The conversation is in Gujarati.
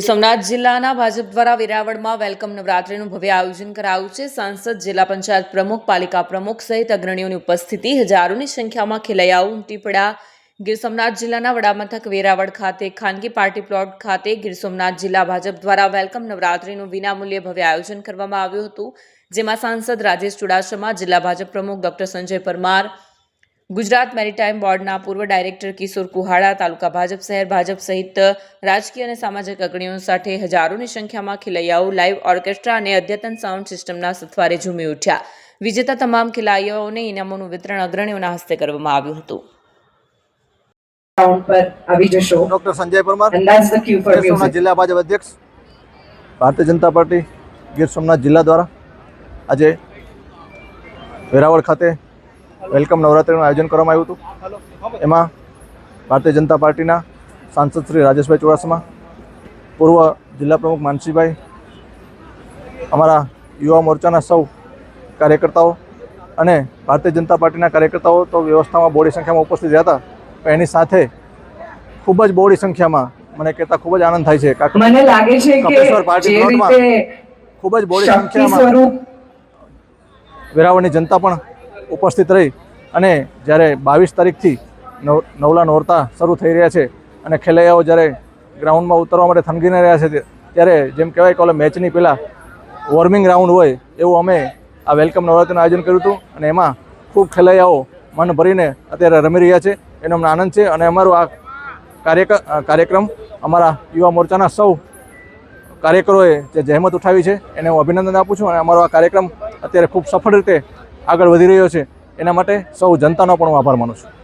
સોમનાથ જિલ્લાના ભાજપ દ્વારા વેરાવળમાં વેલકમ નવરાત્રિનું ભવ્ય આયોજન કરાયું છે. સાંસદ, જિલ્લા પંચાયત પ્રમુખ, પાલિકા પ્રમુખ સહિત અગ્રણીઓની ઉપસ્થિતિ હજારોની સંખ્યામાં ખેલૈયાઓ ઉમટી પડ્યા. ગીર સોમનાથ જિલ્લાના વડામથક વેરાવળ ખાતે, ખાનગી પાર્ટી પ્લોટ ખાતે ગીર સોમનાથ જિલ્લા ભાજપ દ્વારા વેલકમ નવરાત્રિનું વિનામૂલ્યે ભવ્ય આયોજન કરવામાં આવ્યું હતું. જેમાં સાંસદ રાજેશ ચુડાસમા, જિલ્લા ભાજપ પ્રમુખ ડોક્ટર સંજય પરમાર ગુજરાત મેરીટાઈમ બોર્ડના પૂર્વ ડાયરેક્ટર કિશોર કુહાડા તાલુકા ભાજપ શહેર ભાજપ સહિત રાજકીય અને સામાજિક અગ્રણીઓ સાથે હજારોની સંખ્યામાં ખેલૈયાઓ લાઇવ ઓર્કેસ્ટ્રા અને અદ્યતન સાઉન્ડ સિસ્ટમના સથવારે ઝૂમી ઉઠ્યા. વિજેતા તમામ ખેલૈયાઓને ઇનામોનું વિતરણ અગ્રણીઓના હસ્તે કરવામાં આવ્યું હતું. round પર આવી જશો. ડોક્ટર સંજય પરમાર સોમનાથ જિલ્લા ભાજપ અધ્યક્ષ ભારતીય જનતા પાર્ટી ગીર સોમનાથ જિલ્લા દ્વારા આજે વેરાવળ ખાતે વેલકમ નવરાત્રિનું આયોજન કરવામાં આવ્યું હતું. એમાં ભારતીય જનતા પાર્ટીના સાંસદ શ્રી રાજેશભાઈ ચુડાસમા પૂર્વ જિલ્લા પ્રમુખ માનસીભાઈ અમારા યુવા મોરચાના સૌ કાર્યકર્તાઓ અને ભારતીય જનતા પાર્ટીના કાર્યકર્તાઓ તો વ્યવસ્થામાં બોડી સંખ્યામાં ઉપસ્થિત રહ્યા હતા. પણ એની સાથે ખૂબ જ બહોળી સંખ્યામાં મને કહેતા ખૂબ જ આનંદ થાય છે. મને લાગે છે કે પાર્ટી જે રીતે ખૂબ જ બોડી સંખ્યામાં વેરાવળની જનતા પણ ઉપસ્થિત રહી અને જ્યારે બાવીસ તારીખથી નવ નવલા નોરતા શરૂ થઈ રહ્યા છે અને ખેલૈયાઓ જ્યારે ગ્રાઉન્ડમાં ઉતરવા માટે થનગીને રહ્યા છે ત્યારે જેમ કહેવાય કે ઓલે મેચની પહેલાં વોર્મિંગ રાઉન્ડ હોય એવું અમે આ વેલકમ નવરાત્રિનું આયોજન કર્યું હતું અને એમાં ખૂબ ખેલૈયાઓ મન ભરીને અત્યારે રમી રહ્યા છે. એનો અમને આનંદ છે અને અમારું આ કાર્યક, કાર્યક્રમ અમારા યુવા મોરચાના સૌ કાર્યકરોએ જે જહેમત ઉઠાવી છે એને હું અભિનંદન આપું છું અને અમારો આ કાર્યક્રમ અત્યારે ખૂબ સફળ રીતે આગળ વધી રહ્યો છે. એના માટે સૌ જનતાનો પણ હું આભાર માનું છું.